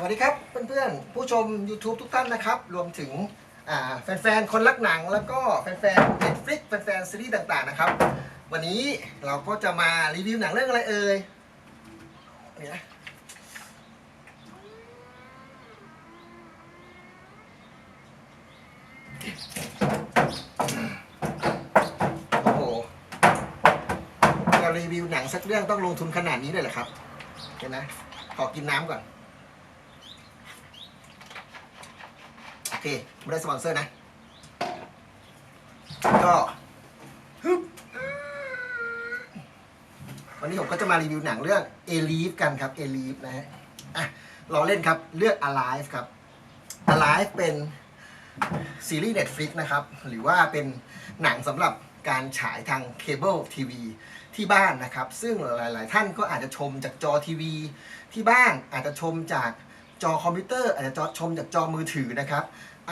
สวัสดีครับเพื่อนๆผู้ชม YouTube ทุกท่านนะครับ รวมถึงแฟนๆ คนรักหนังแล้วก็แฟนๆ Netflix แฟนๆซีรีส์ต่างๆ นะครับ วันนี้เราก็จะมารีวิวหนังเรื่องอะไรเอ่ยนี่นะโอ้โหจะรีวิวหนังสักเรื่องต้องลงทุนขนาดนี้เลยเหรอครับเห็นไหมขอกินน้ำก่อน โอ เคไม่ได้สปอนเซอร์นะ ก็วันนี้ผมก็จะมารีวิวหนังเรื่อง a l i v e กันครับ a l i v e นะฮะอะเราเล่นครับเลือก Alive ครับ Alive เป็นซีรีส์ Netflix นะครับ หรือว่าเป็นหนังสำหรับการฉายทางเคเบิลทีวีที่บ้านนะครับ ซึ่งหลาย ๆ ท่านก็อาจจะชมจากจอทีวีที่บ้านอาจจะชมจากจอคอมพิวเตอร์อาจจะชมจากจอมือถือนะครับ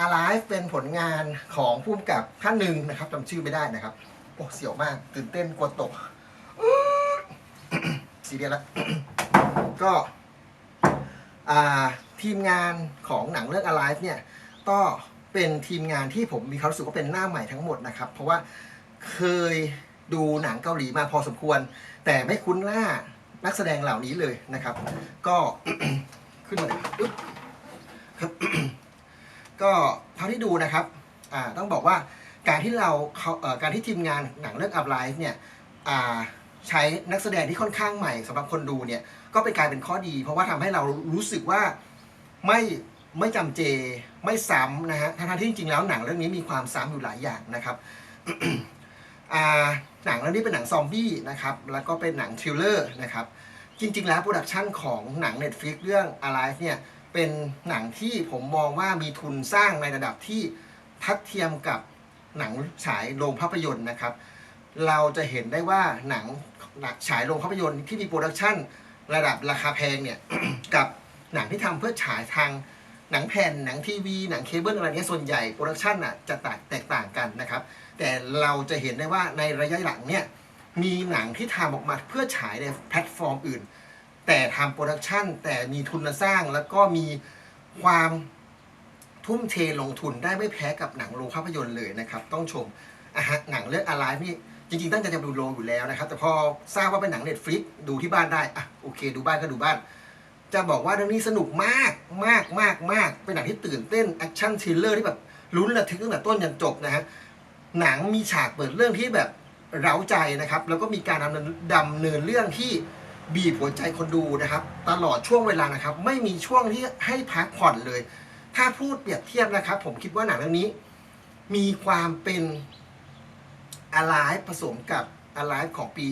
Alive เป็นผลงานของผู้กำกับท่านหนึ่งนะครับจำชื่อไม่ได้นะครับ โอ้ เสียวมาก ตื่นเต้นกลัวตกซีเรียสแล้วก็ทีมงานของหนังเรื่อง Alive เนี่ยก็เป็นทีมงานที่ผมมีความรู้สึกว่าเป็นหน้าใหม่ทั้งหมดนะครับ เพราะว่าเคยดูหนังเกาหลีมาพอสมควร แต่ไม่คุ้นหน้านักแสดงเหล่านี้เลยนะครับ ก็ขึ้นมาเลยอึ๊บครับ ก็เท่าที่ดูนะครับต้องบอกว่าการที่เราเาเการที่ทีมงานหนังเรื่อง Up Life เนี่ยใช้นักแสดงที่ค่อนข้างใหม่สำหรับคนดูเนี่ยก็เป็นกายเป็นข้อดี เพราะว่าทำให้เรารู้สึกว่าไม่ไม่จำเจไม่ซ้ำนะฮะทั้งที่จริงๆแล้วหนังเรื่องนี้มีความซ้ำอยู่หลายอย่างนะครับหนังเรื่องนี้เป็นหนังซอมบี้นะครับแล้วก็เป็นหนังทริลเลอร์นะครับจริงๆแล้วโปรดักชันของหนัง Netflix เรื่อง Alive เนี่ย เป็นหนังที่ผมมองว่ามีทุนสร้างในระดับที่ทัดเทียมกับหนังฉายโรงภาพยนตร์นะครับ เราจะเห็นได้ว่าหนังหนังฉายโรงภาพยนตร์ที่มีโปรดักชันระดับราคาแพงเนี่ยกับหนังที่ทำเพื่อฉายทางหนังแผ่นหนังทีวีหนังเคเบิลอะไรเนี้ยส่วนใหญ่โปรดักชันอะจะตแตกต่างกันนะครับ แต่เราจะเห็นได้ว่าในระยะหลังเนี่ยมีหนังที่ทำออกมาเพื่อฉายในแพลตฟอร์มอื่น แต่ทำโปรดักชันแต่มีทุนสร้างแล้วก็มีความทุ่มเทลงทุนได้ไม่แพ้กับหนังโรงภาพยนตร์เลยนะครับ ต้องชมอะฮะหนังเรื่องอะไรนี่จริงๆ ตั้งใจจะดูโรงอยู่แล้วนะครับ แต่พอทราบว่าเป็นหนังเน็ตฟลิกดูที่บ้านได้อะโอเค ดูบ้านก็ดูบ้าน จะบอกว่าเรื่องนี้สนุกมากมากมากมากเป็นหนังที่ตื่นเต้นแอคชั่นทริลเลอร์ที่แบบลุ้นระทึกตั้งแต่ต้นยันจบนะฮะหนังมีฉากเปิดเรื่องที่แบบเร้าใจนะครับ แล้วก็มีการดำเนินดำเนินเรื่องที่ บีบหัวใจคนดูนะครับ ตลอดช่วงเวลานะครับ ไม่มีช่วงที่ให้พักผ่อนเลย ถ้าพูดเปรียบเทียบนะครับ ผมคิดว่าหนังเรื่องนี้ มีความเป็น Alive ผสมกับ Alive ของปี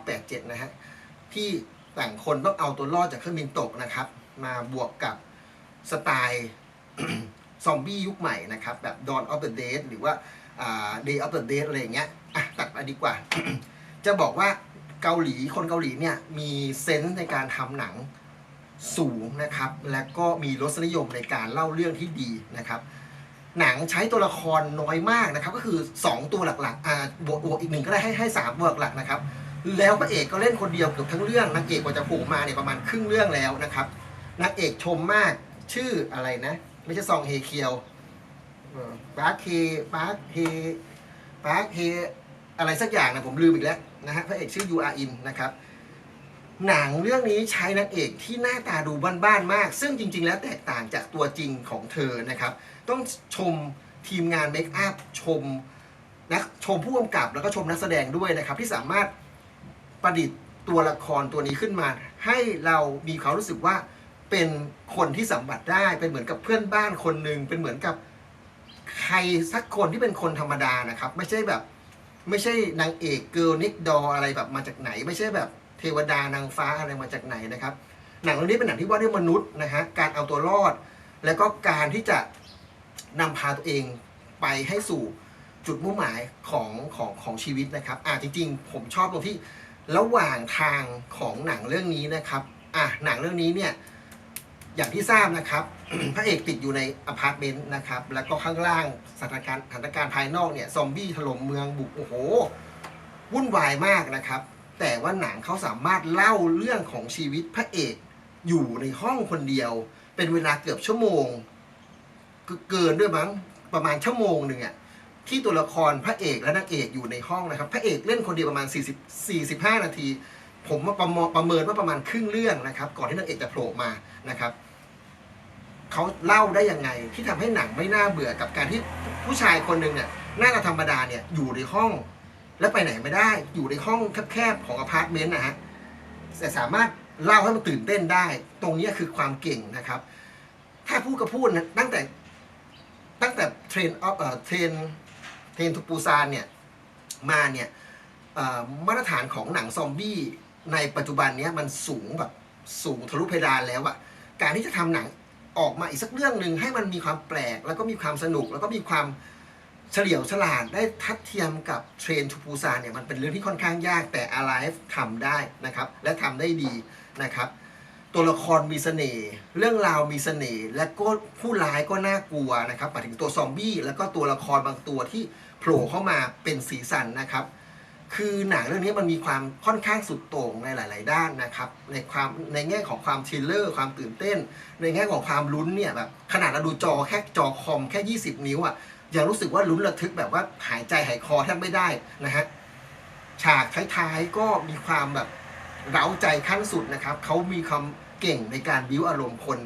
1987 นะฮะที่ต่างคนต้องเอาตัวรอดจากเครื่องบินตกนะครับ มาบวกกับสไตล์ซอมบี้ยุคใหม่นะครับ แบบ Dawn of the Dead หรือว่าอ่า Day of the Dead อะไรอย่างเงี้ยอะตัดมาดีกว่า จะบอกว่า เกาหลีคนเกาหลีเนี่ยมีเซนส์ในการทำหนังสูงนะครับ และก็มีรสนิยมในการเล่าเรื่องที่ดีนะครับ หนังใช้ตัวละครน้อยมากนะครับ ก็คือ 2 ตัวหลักๆอ่าบวกบวกอีกหนึ่งก็ได้ให้ให้สามตัวหลักๆนะครับ แล้วพระเอกก็เล่นคนเดียวเกือบทั้งเรื่องนางเอกกว่าจะโผล่มาเนี่ยประมาณครึ่งเรื่องแล้วนะครับนางเอกชมมากชื่ออะไรนะ ไม่ใช่ซองเฮเคียวปาร์คเฮปาร์คเฮปาร์คเฮอะไรสักอย่างนะผมลืมอีกแล้ว นะฮะพระเอกชื่อยูอาอินนะครับหนังเรื่องนี้ใช้นางเอกที่หน้าตาดูบ้านๆมาก ซึ่งจริง ๆ แล้วแตกต่างจากตัวจริงของเธอนะครับ ต้องชมทีมงานเมคอัพชมนักชมผู้กำกับแล้วก็ชมนักแสดงด้วยนะครับ ที่สามารถประดิษฐ์ตัวละครตัวนี้ขึ้นมา ให้เรามีความรู้สึกว่าเป็นคนที่สัมผัสได้เป็นเหมือนกับเพื่อนบ้านคนหนึ่งเป็นเหมือนกับใครสักคนที่เป็นคนธรรมดานะครับ ไม่ใช่แบบ ไม่ใช่นางเอกเกิร์ลนิกดออะไรแบบมาจากไหน ไม่ใช่แบบเทวดานางฟ้าอะไรมาจากไหนนะครับ หนังเรื่องนี้เป็นหนังที่ว่าด้วยมนุษย์นะฮะการเอาตัวรอด แล้วก็การที่จะนำพาตัวเองไปให้สู่จุดมุ่งหมายของของของชีวิตนะครับอ่าจริงๆ ผมชอบตรงที่ระหว่างทางของหนังเรื่องนี้นะครับอะหนังเรื่องนี้เนี่ย อย่างที่ทราบนะครับ พระเอกติดอยู่ในอพาร์ตเมนต์นะครับ แล้วก็ข้างล่างสถานการณ์สถานการณ์ภายนอกเนี่ยซอมบี้ถล่มเมืองบุกโอ้โหวุ่นวายมากนะครับ แต่ว่าหนังเขาสามารถเล่าเรื่องของชีวิตพระเอกอยู่ในห้องคนเดียว เป็นเวลาเกือบชั่วโมงเกินด้วยมั้งประมาณชั่วโมงหนึ่งอะที่ตัวละครพระเอกและนางเอกอยู่ในห้องนะครับ พระเอกเล่นคนเดียวประมาณ40 45 นาที ผมว่าประมประเมินว่าประมาณครึ่งเรื่องนะครับ ก่อนที่นางเอกจะโผล่มานะครับเขาเล่าได้ยังไงที่ทำให้หนังไม่น่าเบื่อกับการที่ผู้ชายคนหนึ่งเนี่ยหน้าตาธรรมดาเนี่ยอยู่ในห้อง และไปไหนไม่ได้ อยู่ในห้องแคบๆของอพาร์ตเมนต์นะฮะแต่สามารถเล่าให้มันตื่นเต้นได้ ตรงนี้คือความเก่งนะครับ ถ้าพูดก็พูดนะตั้งแต่ตั้งแต่เทรนออฟเอ่อเทรนเทรนทูปูซานเนี่ยมาเนี่ยมาตรฐานของหนังซอมบี้ ในปัจจุบันเนี้ยมันสูงแบบสูงทะลุเพดานแล้วอะการที่จะทำหนังออกมาอีกสักเรื่องหนึ่งให้มันมีความแปลก แล้วก็มีความสนุก แล้วก็มีความเฉลียวฉลาดได้ทัดเทียมกับเทรนทูปูซานเนี่ยมันเป็นเรื่องที่ค่อนข้างยากแต่ Alive ทำได้นะครับ และทำได้ดีนะครับ ตัวละครมีเสน่ห์เรื่องราวมีเสน่ห์และก็ผู้ร้ายก็น่ากลัวนะครับหมายถึงตัวซอมบี้แล้วก็ตัวละครบางตัวที่โผล่เข้ามาเป็นสีสันนะครับ คือหนังเรื่องนี้มันมีความค่อนข้างสุดโต่งในหลาย ๆ ด้านนะครับ ในความในแง่ของความทริลเลอร์ความตื่นเต้น ในแง่ของความลุ้นเนี่ยแบบขนาดเราดูจอแค่จอคอมแค่ 20 นิ้วอะ่ะยังรู้สึกว่าลุ้นระทึกแบบว่าหายใจหายคอแทบไม่ได้นะฮะฉากท้ายๆก็มีความแบบเร้าใจขั้นสุดนะครับเขามีความเก่งในการบิ้วอารมณ์คน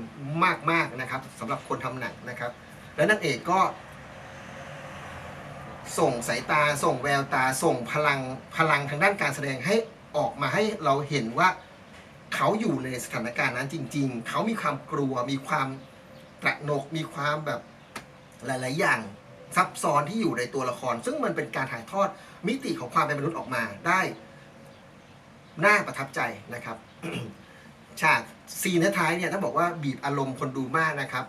มากๆนะครับสำหรับคนทำหนังนะครับ และนางเอกก็ ส่งสายตา ส่งแววตา ส่งพลังพลังทางด้านการแสดงให้ออกมาให้เราเห็นว่าเขาอยู่ในสถานการณ์นั้นจริง ๆ เขามีความกลัว มีความตระหนก มีความแบบหลาย ๆ อย่างซับซ้อนที่อยู่ในตัวละคร ซึ่งมันเป็นการถ่ายทอดมิติของความเป็นมนุษย์ออกมาได้น่าประทับใจนะครับฉากซีนท้ายเนี่ยถ้าบอกว่าบีบอารมณ์คนดูมากนะครับ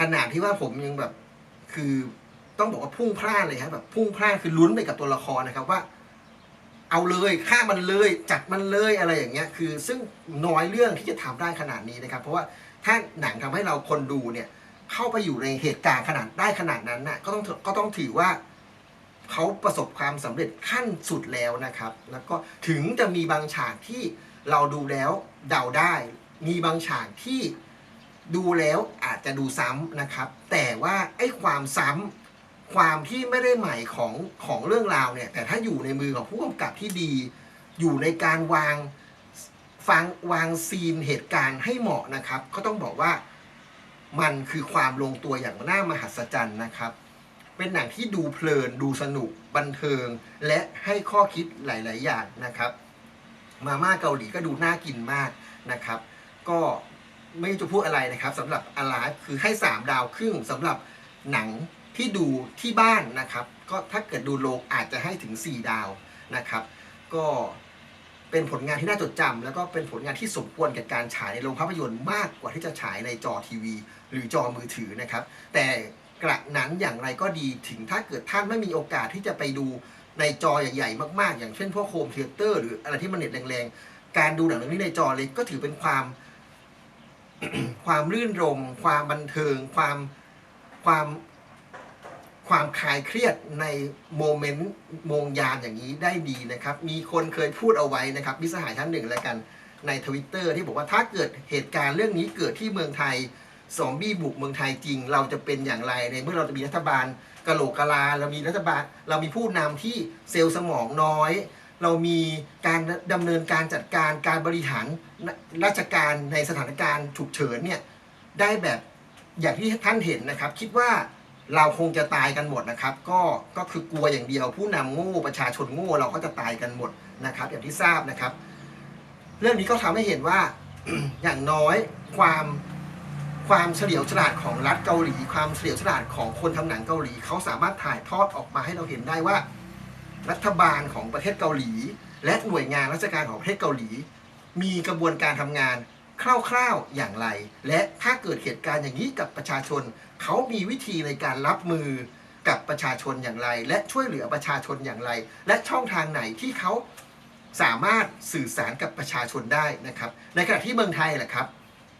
ขนาดที่ว่าผมยังแบบคือ ต้องบอกว่าพุ่งพลาดเลยครับแบบพุ่งพลาดคือลุ้นไปกับตัวละครนะครับว่า เอาเลยฆ่ามันเลยจัดมันเลยอะไรอย่างเงี้ย คือซึ่งน้อยเรื่องที่จะทำได้ขนาดนี้นะครับ เพราะว่าถ้าหนังทำให้เราคนดูเนี่ย เข้าไปอยู่ในเหตุการณ์ขนาดได้ขนาดนั้นน่ะก็ต้องก็ต้องถือว่าเขาประสบความสำเร็จขั้นสุดแล้วนะครับ แล้วก็ถึงจะมีบางฉากที่เราดูแล้วเดาได้ มีบางฉากที่ดูแล้วอาจจะดูซ้ำนะครับ แต่ว่าไอ้ความซ้ำ ความที่ไม่ได้ใหม่ของของเรื่องราวเนี่ย แต่ถ้าอยู่ในมือของผู้กำกับที่ดี อยู่ในการวางฟังวางซีนเหตุการณ์ให้เหมาะนะครับ ก็ต้องบอกว่ามันคือความลงตัวอย่างน่ามหัศจรรย์นะครับ เป็นหนังที่ดูเพลิน ดูสนุกบันเทิง และให้ข้อคิดหลาย ๆ อย่างนะครับ มาม่าเกาหลีก็ดูน่ากินมากนะครับ ก็ไม่จะพูดอะไรนะครับสำหรับอาลาคือให้ 3 ดาวครึ่งสำหรับหนัง ที่ดูที่บ้านนะครับ ก็ถ้าเกิดดูโรงอาจจะให้ถึง 4 ดาวนะครับ ก็เป็นผลงานที่น่าจดจำแล้วก็เป็นผลงานที่สมควรกับการฉายในโรงภาพยนตร์มากกว่าที่จะฉายในจอทีวี หรือจอมือถือนะครับ แต่กระนั้นอย่างไรก็ดีถึงถ้าเกิดท่านไม่มีโอกาสที่จะไปดูในจอใหญ่ๆ มากๆ อย่างเช่นพวกโฮมเทเตอร์หรืออะไรที่มันเน็ตแรงๆ การดูหนังเรื่องนี้ในจอเล็กก็ถือเป็นความความรื่นรม ความบันเทิง ความความ ความคลายเครียดในโมเมนต์โมงยามอย่างนี้ได้ดีนะครับ มีคนเคยพูดเอาไว้นะครับมิสหายท่านหนึ่งแล้วกันในทวิตเตอร์ที่บอกว่าถ้าเกิดเหตุการณ์เรื่องนี้เกิดที่เมืองไทยซอมบี้บุกเมืองไทยจริง เราจะเป็นอย่างไรในเมื่อเราจะมีรัฐบาลกะโหลกกะลา เรามีรัฐบาล เรามีผู้นำที่เซลล์สมองน้อย เรามีการดำเนินการจัดการการบริหารราชการในสถานการณ์ฉุกเฉินเนี่ยได้แบบอย่างที่ท่านเห็นนะครับ คิดว่า เราคงจะตายกันหมดนะครับ ก็ก็คือกลัวอย่างเดียว ผู้นำโง่ประชาชนโง่เราก็จะตายกันหมดนะครับ อย่างที่ทราบนะครับ เรื่องนี้ก็ทำให้เห็นว่าอย่างน้อยความความเฉลียวฉลาดของรัฐเกาหลี ความเฉลียวฉลาดของคนทำหนังเกาหลีเขาสามารถถ่ายทอดออกมาให้เราเห็นได้ว่า รัฐบาลของประเทศเกาหลี และหน่วยงานราชการของประเทศเกาหลี มีกระบวนการทำงาน คร่าวๆอย่างไร และถ้าเกิดเหตุการณ์อย่างนี้กับประชาชน เขามีวิธีในการรับมือกับประชาชนอย่างไร และช่วยเหลือประชาชนอย่างไร และช่องทางไหนที่เขาสามารถสื่อสารกับประชาชนได้นะครับ ในขณะที่เมืองไทยแหละครับ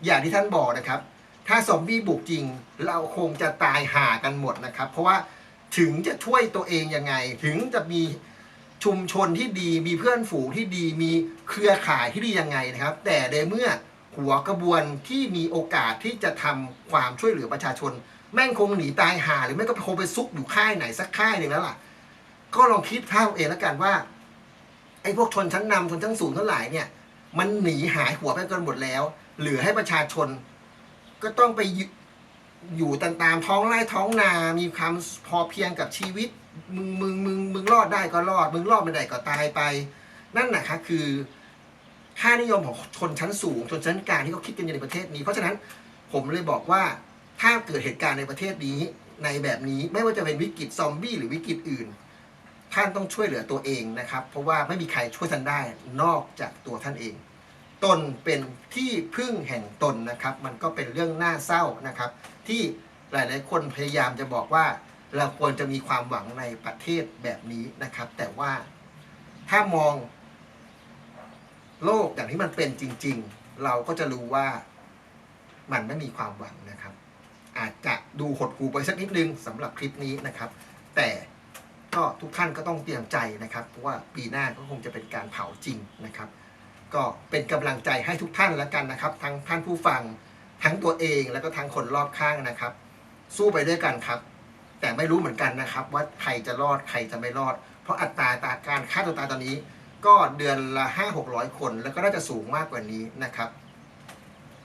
อย่างที่ท่านบอกนะครับ ถ้าซอมบี้บุกจริง เราคงจะตายห่ากันหมดนะครับ เพราะว่าถึงจะช่วยตัวเองยังไง ถึงจะมีชุมชนที่ดี มีเพื่อนฝูงที่ดี มีเครือข่ายที่ดียังไงนะครับ แต่ในเมื่อ หัวกระบวนที่มีโอกาสที่จะทำความช่วยเหลือประชาชน แม่งคงหนีตายหา หรือไม่ก็คงไปซุกอยู่ค่ายไหนสักค่ายหนึ่งแล้วล่ะ ก็ลองคิดภาพเอาเองแล้วกันว่าไอ้พวกชนชั้นนำชนชั้นสูงทั้งหลายเนี่ย มันหนีหายหัวไปกันหมดแล้ว เหลือให้ประชาชน ก็ต้องไปอยู่อยู่ตามตามท้องไร่ท้องนา มีความพอเพียงกับชีวิต มึงมึงมึงมึงรอดได้ก็รอด มึงรอดไม่ได้ก็ตายไป นั่นนะคะคือ ค่านิยมของชนชั้นสูงชนชั้นกลางที่เขาคิดกันอยู่ในประเทศนี้ เพราะฉะนั้นผมเลยบอกว่าถ้าเกิดเหตุการณ์ในประเทศนี้ในแบบนี้ไม่ว่าจะเป็นวิกฤตซอมบี้หรือวิกฤตอื่น ท่านต้องช่วยเหลือตัวเองนะครับ เพราะว่าไม่มีใครช่วยท่านได้นอกจากตัวท่านเอง ตนเป็นที่พึ่งแห่งตนนะครับ มันก็เป็นเรื่องน่าเศร้านะครับ ที่หลาย ๆ คนพยายามจะบอกว่าเราควรจะมีความหวังในประเทศแบบนี้นะครับ แต่ว่าถ้ามอง โลกอย่างที่มันเป็นจริง ๆ เราก็จะรู้ว่ามันไม่มีความหวังนะครับ อาจจะดูหดหูไปสักนิดนึงสำหรับคลิปนี้นะครับ แต่ก็ทุกท่านก็ต้องเตรียมใจนะครับเพราะว่าปีหน้าก็คงจะเป็นการเผาจริงนะครับ ก็เป็นกำลังใจให้ทุกท่านแล้วกันนะครับ ทั้งท่านผู้ฟังทั้งตัวเองแล้วก็ทั้งคนรอบข้างนะครับ สู้ไปด้วยกันครับ แต่ไม่รู้เหมือนกันนะครับ ว่าใครจะรอดใครจะไม่รอด เพราะอัตราตาการฆ่าตัวตายตอนนี้ ก็เดือนละห้าหกร้อยคน แล้วก็น่าจะสูงมากกว่านี้นะครับ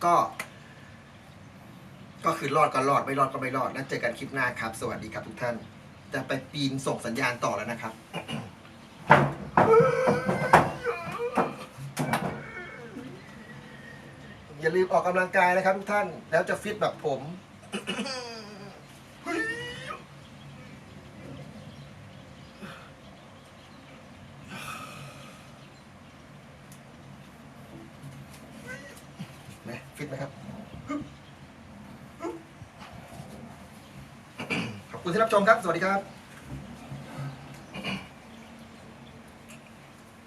ก็ ก็คือรอดก็รอดไม่รอดก็ไม่รอด แล้วเจอกันคลิปหน้าครับ สวัสดีครับทุกท่าน จะไปปีนส่งสัญญาณต่อแล้วนะครับอย่าลืมออกกำลังกายนะครับทุกท่าน แล้วจะฟิตแบบผม นะฟิตไหมครับ ขอบ คุณที่รับชมครับ สวัสดีครับ